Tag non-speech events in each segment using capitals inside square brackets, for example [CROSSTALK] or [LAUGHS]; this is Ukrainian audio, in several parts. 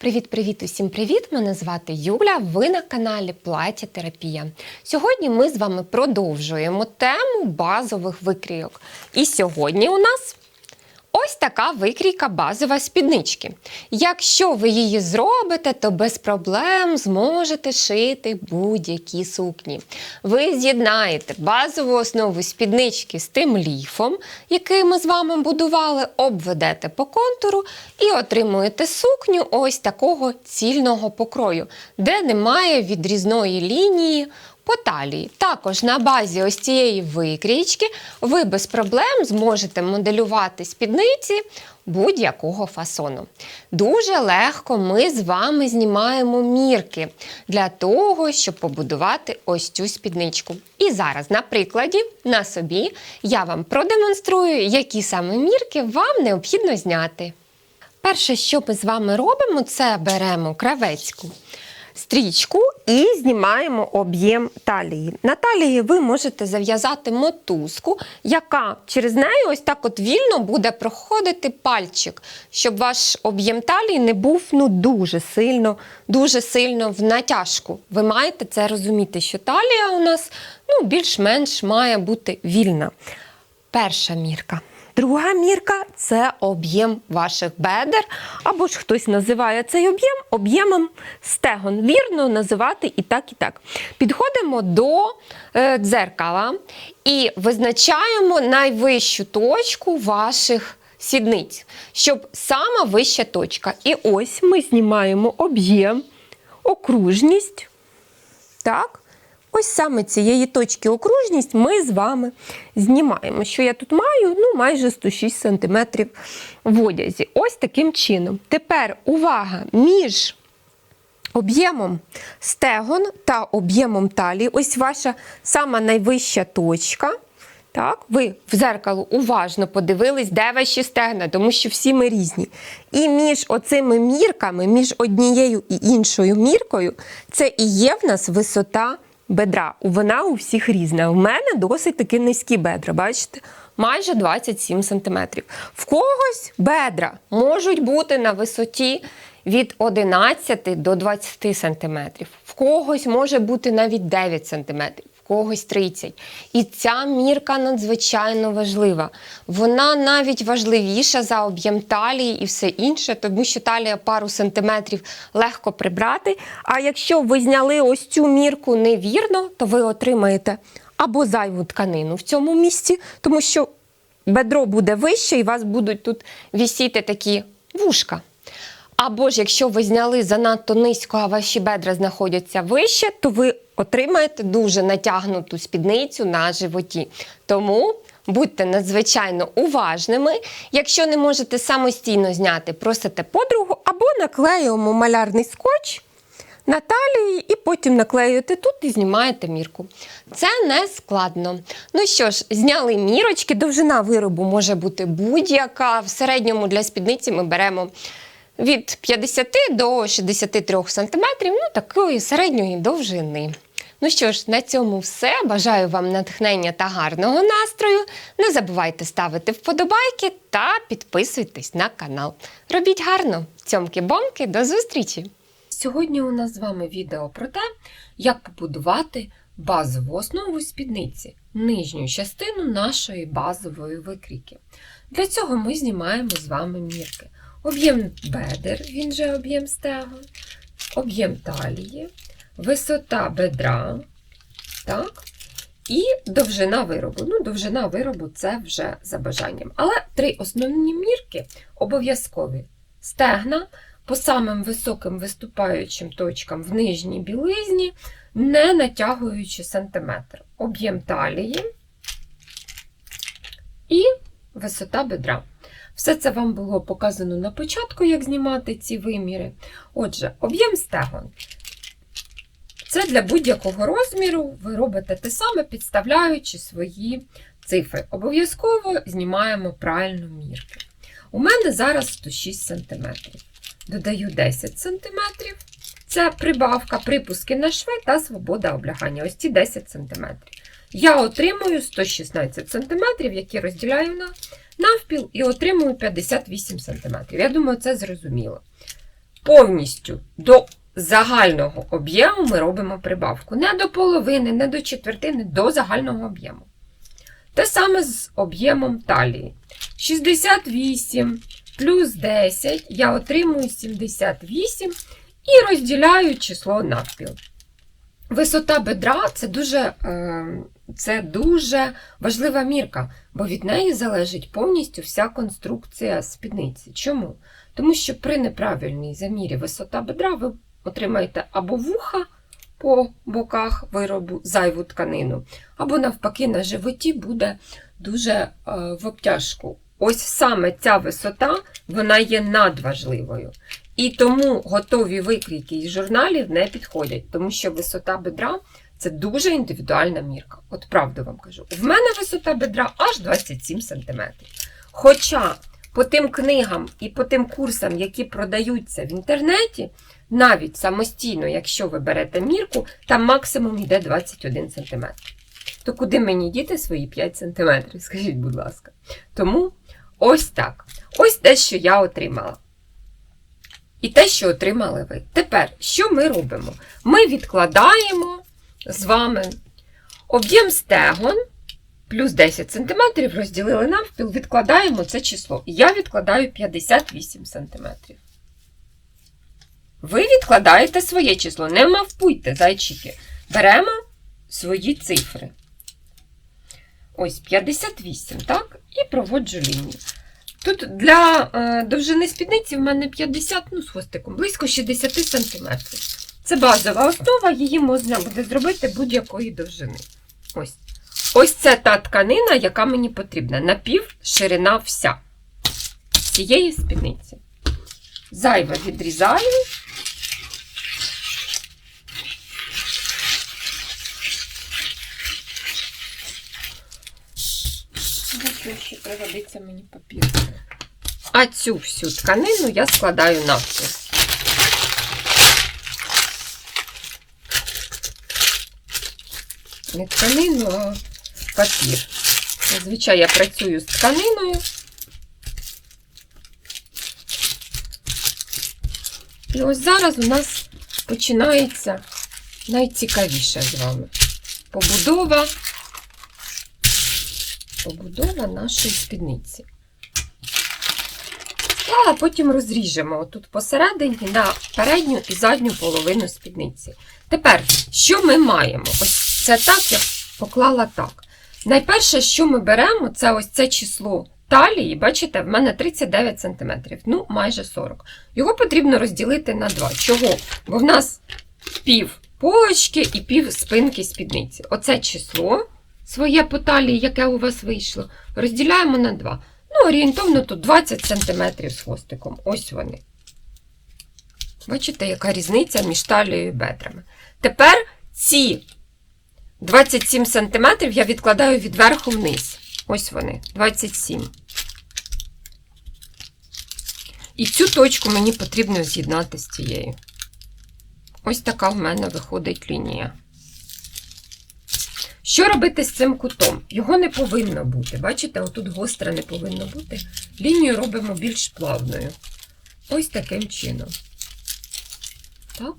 Привіт-привіт, усім привіт! Мене звати Юля. Ви на каналі Плаття Терапія. Сьогодні ми з вами продовжуємо тему базових викрійок. І сьогодні у нас ось така викрійка базова спіднички. Якщо ви її зробите, то без проблем зможете шити будь-які сукні. Ви з'єднаєте базову основу спіднички з тим ліфом, який ми з вами будували, обведете по контуру і отримуєте сукню ось такого цільного покрою, де немає відрізної лінії по талії. Також на базі ось цієї викрійки ви без проблем зможете моделювати спідниці будь-якого фасону. Дуже легко ми з вами знімаємо мірки для того, щоб побудувати ось цю спідничку. І зараз, на прикладі, на собі, я вам продемонструю, які саме мірки вам необхідно зняти. Перше, що ми з вами робимо, це беремо кравецьку стрічку і знімаємо об'єм талії. На талії ви можете зав'язати мотузку, яка через неї ось так от вільно буде проходити пальчик, щоб ваш об'єм талії не був ну, дуже сильно, дуже сильно в натяжку. Ви маєте це розуміти, що талія у нас ну, більш-менш має бути вільна. Перша мірка. Друга мірка це об'єм ваших бедер, або ж хтось називає цей об'єм об'ємом стегон. Вірно називати і так, і так. Підходимо до е, дзеркала і визначаємо найвищу точку ваших сідниць, щоб сама вища точка. І ось ми знімаємо об'єм, окружність. Так. Ось саме цієї точки окружність ми з вами знімаємо. Що я тут маю? Ну, майже 106 см в одязі. Ось таким чином. Тепер увага між об'ємом стегон та об'ємом талії. Ось ваша сама найвища точка. Так, ви в зеркало уважно подивились, де ваші стегна, тому що всі ми різні. І між оцими мірками, між однією і іншою міркою, це і є в нас висота бедра. Вона у всіх різна. У мене досить таки низькі бедра, бачите? Майже 27 см. В когось бедра можуть бути на висоті від 11 до 20 см. В когось може бути навіть 9 см. Когось 30. І ця мірка надзвичайно важлива. Вона навіть важливіша за об'єм талії і все інше, тому що талія пару сантиметрів легко прибрати. А якщо ви зняли ось цю мірку невірно, то ви отримаєте або зайву тканину в цьому місці, тому що бедро буде вище, і у вас будуть тут вісіти такі вушка. Або ж якщо ви зняли занадто низько, а ваші бедра знаходяться вище, то ви отримаєте дуже натягнуту спідницю на животі. Тому будьте надзвичайно уважними. Якщо не можете самостійно зняти, просите подругу або наклеюємо малярний скотч на талії і потім наклеюєте тут і знімаєте мірку. Це не складно. Ну що ж, зняли мірочки, довжина виробу може бути будь-яка. В середньому для спідниці ми беремо від 50 до 63 см, ну такої середньої довжини. Ну що ж, на цьому все. Бажаю вам натхнення та гарного настрою. Не забувайте ставити вподобайки та підписуйтесь на канал. Робіть гарно! Цьомки-бомки, до зустрічі! Сьогодні у нас з вами відео про те, як побудувати базову основу спідниці, нижню частину нашої базової викрійки. Для цього ми знімаємо з вами мірки. Об'єм бедер, він же об'єм стегон, об'єм талії, висота бедра, так, і довжина виробу. Ну, довжина виробу це вже за бажанням. Але три основні мірки обов'язкові: стегна по самим високим виступаючим точкам в нижній білизні, не натягуючи сантиметр. Об'єм талії і висота бедра. Все це вам було показано на початку, як знімати ці виміри. Отже, об'єм стегон. Це для будь-якого розміру ви робите те саме, підставляючи свої цифри. Обов'язково знімаємо правильну мірку. У мене зараз 106 см. Додаю 10 см. Це прибавка, припуски на шви та свобода облягання. Ось ці 10 см. Я отримую 116 см, які розділяю на навпіл і отримую 58 см. Я думаю, це зрозуміло. повністю до загального об'єму ми робимо прибавку. Не до половини, не до четвертини, до загального об'єму. Те саме з об'ємом талії. 68 плюс 10 я отримую 78 і розділяю число навпіл. Висота бедра це дуже, е, це дуже важлива мірка, бо від неї залежить повністю вся конструкція спідниці. Чому? Тому що при неправильній замірі висота бедра ви отримаєте або вуха по боках виробу зайву тканину, або навпаки на животі буде дуже е, в обтяжку. Ось саме ця висота вона є надважливою. І тому готові викрійки із журналів не підходять, тому що висота бедра це дуже індивідуальна мірка. От правду вам кажу. В мене висота бедра аж 27 см. Хоча по тим книгам і по тим курсам, які продаються в інтернеті, навіть самостійно, якщо ви берете мірку, там максимум йде 21 см. То куди мені діти свої 5 см? [LAUGHS] Скажіть, будь ласка. Тому ось так. Ось те, що я отримала. І те, що отримали ви. Тепер, що ми робимо? Ми відкладаємо з вами об'єм стегон плюс 10 см розділили навпіл, відкладаємо це число. Я відкладаю 58 см. Ви відкладаєте своє число, не мавпуйте, зайчики. Беремо свої цифри. Ось 58, так? І проводжу лінію. Тут для е, довжини спідниці в мене 50, ну, з хвостиком, близько 60 см. Це базова основа, її можна буде зробити будь-якої довжини. Ось. Ось це та тканина, яка мені потрібна. Напів ширина вся цієї спідниці. Зайве відрізаю. Ще пригодиться мені папір. А цю всю тканину я складаю навпіл. Не тканину, а папір. Зазвичай я працюю з тканиною. І ось зараз у нас починається найцікавіше з вами. Побудова, побудова нашої спідниці. А потім розріжемо отут посередині на передню і задню половину спідниці. Тепер, що ми маємо? Ось це так, я поклала так. Найперше, що ми беремо, це ось це число талії. Бачите, в мене 39 см, ну майже 40 Його потрібно розділити на 2. Чого? Бо в нас пів полочки і пів спинки спідниці. Оце число своє по талії, яке у вас вийшло, розділяємо на 2. Ну, орієнтовно тут 20 см з хвостиком. Ось вони. Бачите, яка різниця між талією і бедрами. Тепер ці 27 см я відкладаю відверху вниз. Ось вони, 27. І цю точку мені потрібно з'єднати з цією. Ось така в мене виходить лінія. Що робити з цим кутом? Його не повинно бути. Бачите, отут гостра не повинно бути. Лінію робимо більш плавною. Ось таким чином. Так?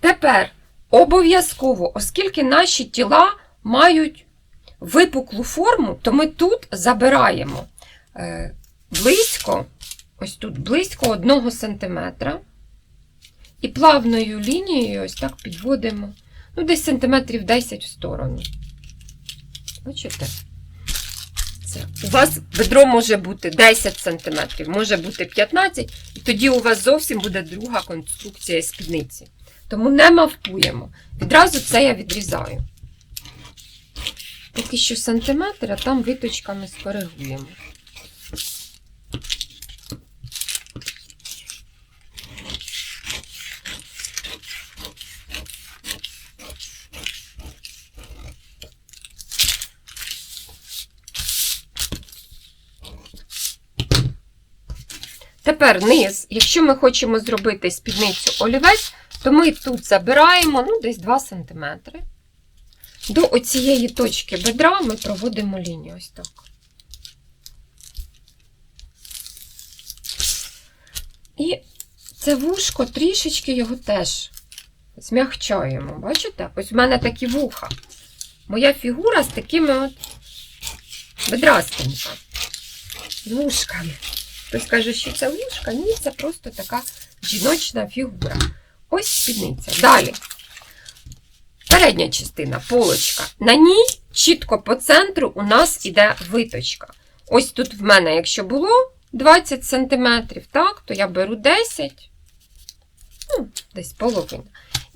Тепер обов'язково, оскільки наші тіла мають випуклу форму, то ми тут забираємо е, близько, ось тут близько 1 см. І плавною лінією ось так підводимо, ну, десь сантиметрів 10 в сторону. Бачите? Це. У вас бедро може бути 10 см, може бути 15 і тоді у вас зовсім буде друга конструкція спідниці. Тому не мавпуємо. Відразу це я відрізаю. Поки що сантиметр, а там виточками скоригуємо. Тепер низ, якщо ми хочемо зробити спідницю олівець, то ми тут забираємо ну, десь 2 см. До оцієї точки бедра ми проводимо лінію ось так. І це вушко, трішечки його теж змягчаємо. Бачите? Ось в мене такі вуха. Моя фігура з такими от бедрастенька. З вушками. Хтось каже, що це вушка. Ні, це просто така жіночна фігура. Ось спідниця. Далі. Передня частина, полочка. На ній чітко по центру у нас іде виточка. Ось тут в мене, якщо було 20 см, так, то я беру 10, ну, десь половина.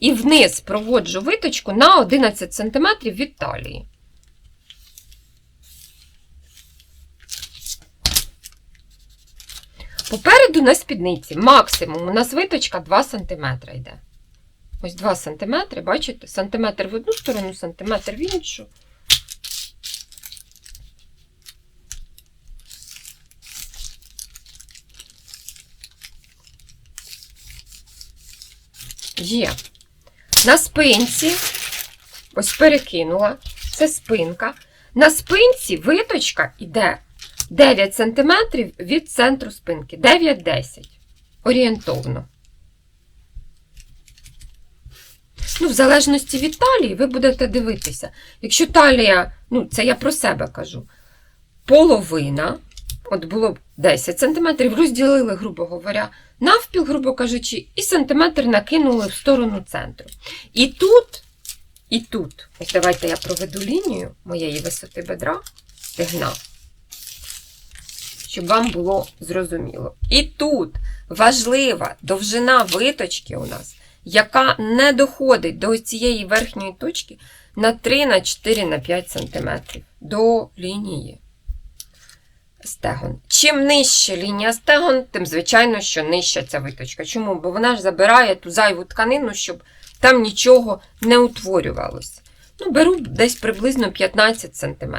І вниз проводжу виточку на 11 см від талії. Попереду на спідниці максимум у нас виточка 2 см йде. Ось 2 см, бачите? Сантиметр в одну сторону, сантиметр в іншу. Є. На спинці, ось перекинула, це спинка. На спинці виточка йде 9 см від центру спинки. 9-10. Орієнтовно. Ну, в залежності від талії, ви будете дивитися. Якщо талія, ну, це я про себе кажу, половина, от було б 10 см, розділили, грубо говоря, навпіл, грубо кажучи, і сантиметр накинули в сторону центру. І тут, і тут, ось давайте я проведу лінію моєї висоти бедра, стегна, щоб вам було зрозуміло. І тут важлива довжина виточки у нас, яка не доходить до цієї верхньої точки на 3, на 4, на 5 см до лінії стегон. Чим нижче лінія стегон, тим, звичайно, що нижча ця виточка. Чому? Бо вона ж забирає ту зайву тканину, щоб там нічого не утворювалося. Ну, беру десь приблизно 15 см.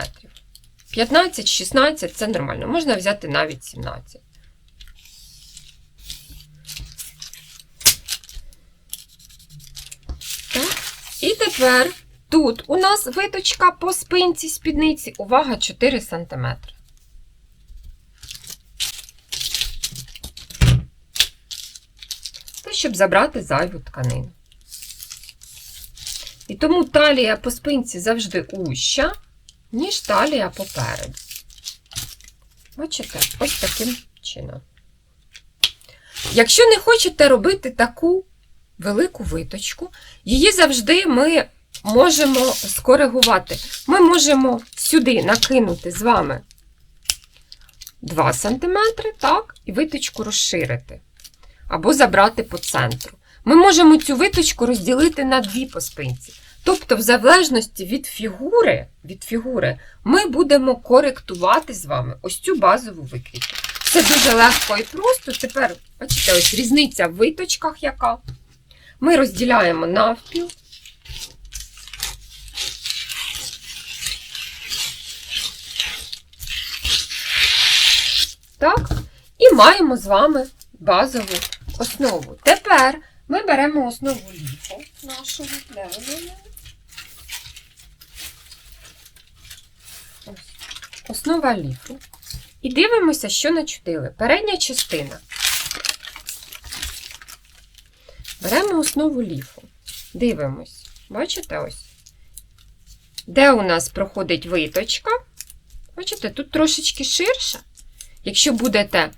15-16 це нормально. Можна взяти навіть 17. Так. І тепер тут у нас виточка по спинці спідниці. Увага, 4 см. Це щоб забрати зайву тканину. І тому талія по спинці завжди уща, ніж талія попереду. Бачите, ось таким чином. Якщо не хочете робити таку велику виточку, її завжди ми можемо скоригувати. Ми можемо сюди накинути з вами 2 см, так, і виточку розширити. Або забрати по центру. Ми можемо цю виточку розділити на дві по спинці. Тобто, в залежності від фігури, від фігури, ми будемо коректувати з вами ось цю базову викрійку. Це дуже легко і просто. Тепер, бачите, ось різниця в виточках яка. Ми розділяємо навпіл. Так, і маємо з вами базову основу. Тепер ми беремо основу ліфу нашого Де вона є? Ось. Основа ліфу. І дивимося, що начудили. Передня частина. Беремо основу ліфу. Дивимось. Бачите ось? Де у нас проходить виточка? Бачите, тут трошечки ширше. Якщо будете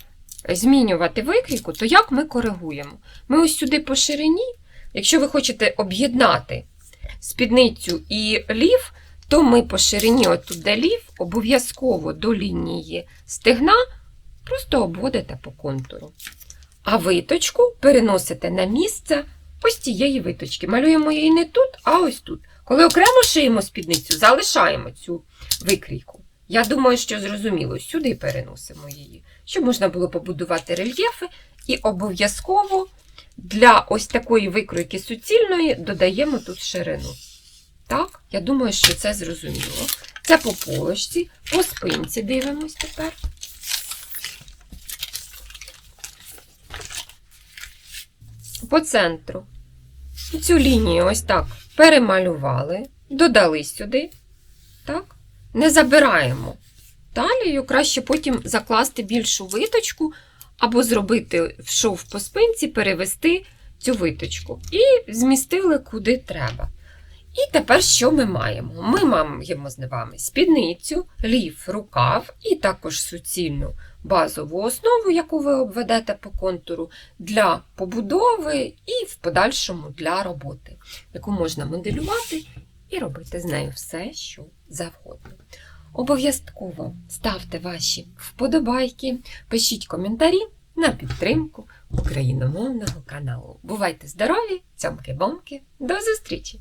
змінювати викрійку, то як ми коригуємо? Ми ось сюди по ширині, якщо ви хочете об'єднати спідницю і лів, то ми по ширині, отут делів обов'язково до лінії стегна просто обводите по контуру. А виточку переносите на місце ось цієї виточки. Малюємо її не тут, а ось тут. Коли окремо шиємо спідницю, залишаємо цю викрійку. Я думаю, що зрозуміло, сюди переносимо її, щоб можна було побудувати рельєфи, і обов'язково для ось такої викройки суцільної додаємо тут ширину. Так, я думаю, що це зрозуміло. Це по полочці, по спинці дивимось тепер. По центру. Цю лінію ось так перемалювали, додали сюди. Так? Не забираємо талію, краще потім закласти більшу виточку, або зробити шов по спинці, перевести цю виточку. І змістили куди треба. І тепер що ми маємо? Ми маємо з вами спідницю, лів, рукав і також суцільну базову основу, яку ви обведете по контуру для побудови і в подальшому для роботи, яку можна моделювати і робити з нею все, що завгодно. Обов'язково ставте ваші вподобайки, пишіть коментарі на підтримку україномовного каналу. Бувайте здорові, цьомки-бомки, до зустрічі!